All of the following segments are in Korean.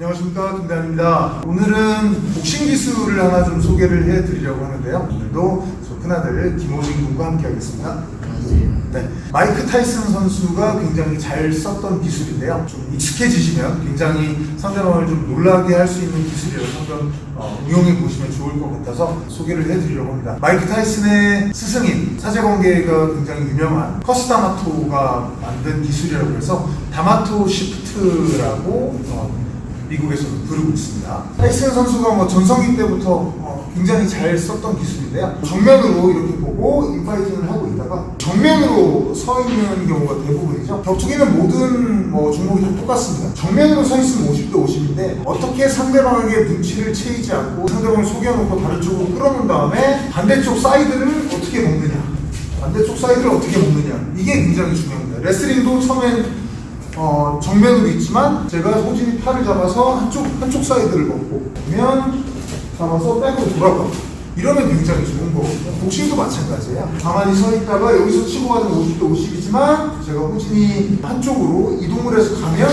안녕하십니까 김대한입니다. 오늘은 복싱 기술을 하나 좀 소개를 해드리려고 하는데요. 오늘도 저 큰아들 김호진 군과 함께하겠습니다. 네, 마이크 타이슨 선수가 굉장히 잘 썼던 기술인데요. 좀 익숙해지시면 굉장히 상대방을 좀 놀라게 할 수 있는 기술이라서 한번 어, 응용해 보시면 좋을 것 같아서 소개를 해드리려고 합니다. 마이크 타이슨의 스승인 사제관계가 굉장히 유명한 커스다마토가 만든 기술이라고 해서 다마토 시프트라고 어, 미국에서도 부르고 있습니다. 타이슨 선수가 뭐 전성기 때부터 어, 굉장히 잘 썼던 기술인데요. 정면으로 이렇게 보고 인파이팅을 하고 있다가 정면으로 서 있는 경우가 대부분이죠. 격투기는 모든 뭐 종목이 다 똑같습니다. 정면으로 서 있으면 50대 50인데 어떻게 상대방에게 눈치를 채이지 않고 상대방을 속여놓고 다른 쪽으로 끌어놓은 다음에 반대쪽 사이드를 어떻게 먹느냐. 반대쪽 사이드를 어떻게 먹느냐. 이게 굉장히 중요합니다. 레슬링도 처음엔 어, 정면으로 있지만 제가 호진이 팔을 잡아서 한쪽 한쪽 사이드를 먹고 그러면 잡아서 백으로 돌아가 이러면 굉장히 좋은 거거든요. 복싱도 마찬가지예요. 가만히 서 있다가 여기서 치고 가는 50대 50이지만 제가 호진이 한쪽으로 이동을 해서 가면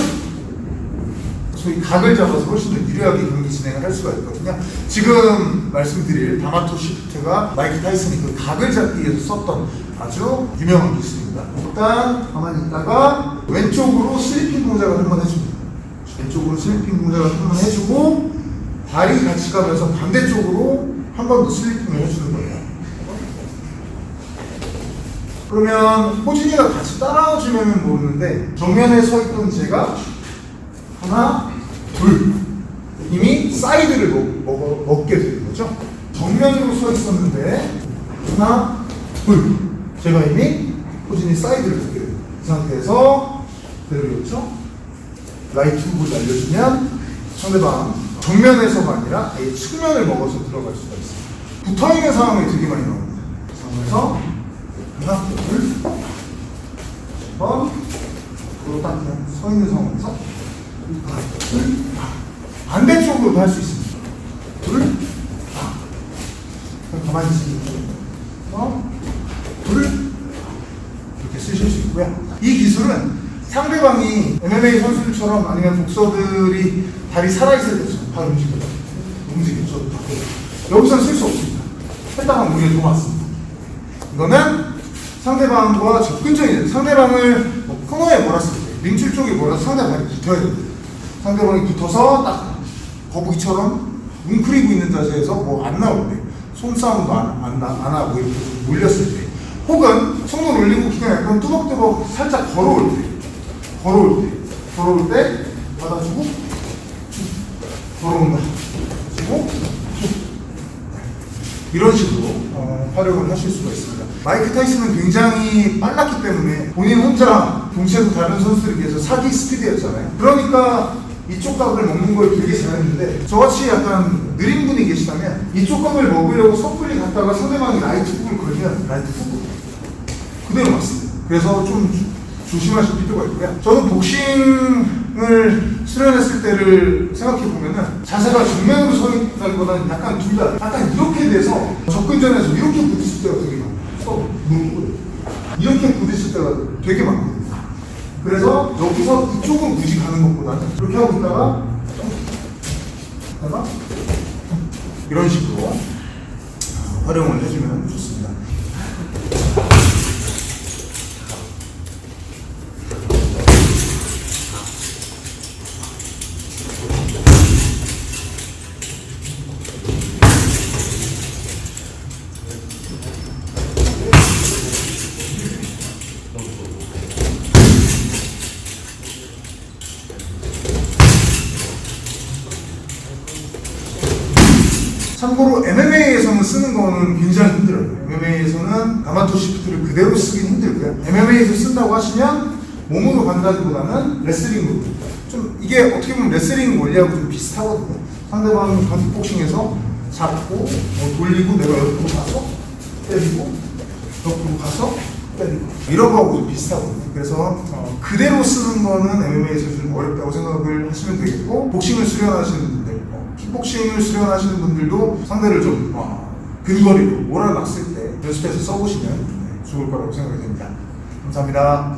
소위 각을 잡아서 훨씬 더 유리하게 경기 진행을 할 수가 있거든요. 지금 말씀드릴 다마토 시프트가 마이크 타이슨이 그 각을 잡기 위해서 썼던 아주 유명한 기술입니다. 일단 가만히 있다가 왼쪽으로 슬리핑 동작을 한번 해줍니다. 왼쪽으로 슬리핑 동작을 한번 해주고 발이 같이 가면서 반대쪽으로 한 번 더 슬리핑을 해주는 거예요. 그러면 호진이가 같이 따라와주면 모르는데 정면에 서 있던 제가 하나, 둘 이미 사이드를 먹, 먹, 먹게 되는 거죠. 정면으로 서 있었는데 하나, 둘 제가 이미 호진이 사이드를 먹게 됩니다. 이 상태에서 그대로였죠. 라이트 훅을 날려주면 상대방 정면에서가 아니라 아예 측면을 먹어서 들어갈 수가 있어요. 붙어 있는 상황이 되게 많이 나옵니다. 상황에서 하나, 둘, 번, 그리고 딱 그냥 서 있는 상황에서 하나, 둘, 반대쪽으로도 할 수 있습니다. 둘, 그냥 가만히 있습니다. 어, 둘, 이렇게 쓰실 수 있고요. 이 기술은 상대방이 MMA 선수들처럼 아니면 복서들이 다리 살아있을 때죠. 발 움직여. 움직이죠. 여기서는 쓸 수 없습니다. 했다가 우리가 도왔습니다. 이거는 상대방과 접근적인 상대방을 뭐 코너에 몰았을 때, 링줄 쪽에 몰아서 상대방이 붙어야 됩니다. 상대방이 붙어서 딱 거북이처럼 웅크리고 있는 자세에서 뭐 안 나올 때, 손싸움도 안, 안, 나- 안 하고 이렇게 좀 몰렸을 때, 혹은 손을 올리고 그냥 약간 뚜벅뚜벅 살짝 걸어올 때, 걸어올 때, 걸어올 때 받아주고 쭉 걸어온다. 쭉 이런 식으로 어, 활용을 하실 수가 있습니다. 마이크 타이슨은 굉장히 빨랐기 때문에 본인 혼자 동시에도 다른 선수들에 비해서 사기 스피드였잖아요. 그러니까 이쪽 각을 먹는 걸 되게 잘했는데 저같이 약간 느린 분이 계시다면 이쪽 각을 먹으려고 섣불리 갔다가 상대방이 라이트 훅을 걸면 라이트 훅을 그대로 맞습니다. 그래서 좀 조- 조심하실 필요가 있고요. 저는 복싱을 수련했을 때를 생각해 보면은 자세가 정면으로 서 있다기보다는 약간 둘 다 약간 이렇게 돼서 접근전에서 이렇게 부딪힐 때가 되게 많아요. 서 무릎을 이렇게 부딪힐 때가 되게 많거든요. 그래서 여기서 이쪽은 굳이 가는 것보다는 이렇게 하고 있다가 있다가 이런 식으로 활용을 해주면 좋습니다. 참고로 MMA에서는 쓰는 거는 굉장히 힘들어요. MMA에서는 가마토 시프트를 그대로 쓰긴 힘들고요. MMA에서 쓴다고 하시면 몸으로 간다기보다는 레슬링으로. 좀 이게 어떻게 보면 레슬링 원리하고 좀 비슷하거든요. 상대방 강킥복싱에서 잡고 뭐 돌리고 내가 옆으로 가서 때리고 옆으로 가서 때리고 이런 거하고 좀 비슷하거든요. 그래서 어, 그대로 쓰는 거는 MMA에서 좀 어렵다고 생각을 하시면 되겠고 복싱을 수련하시는 분들 어, 킥복싱을 수련하시는 분들도 상대를 좀 어, 근거리로 몰아놨을 때 연습해서 써보시면 네, 좋을 거라고 생각이 됩니다. 감사합니다.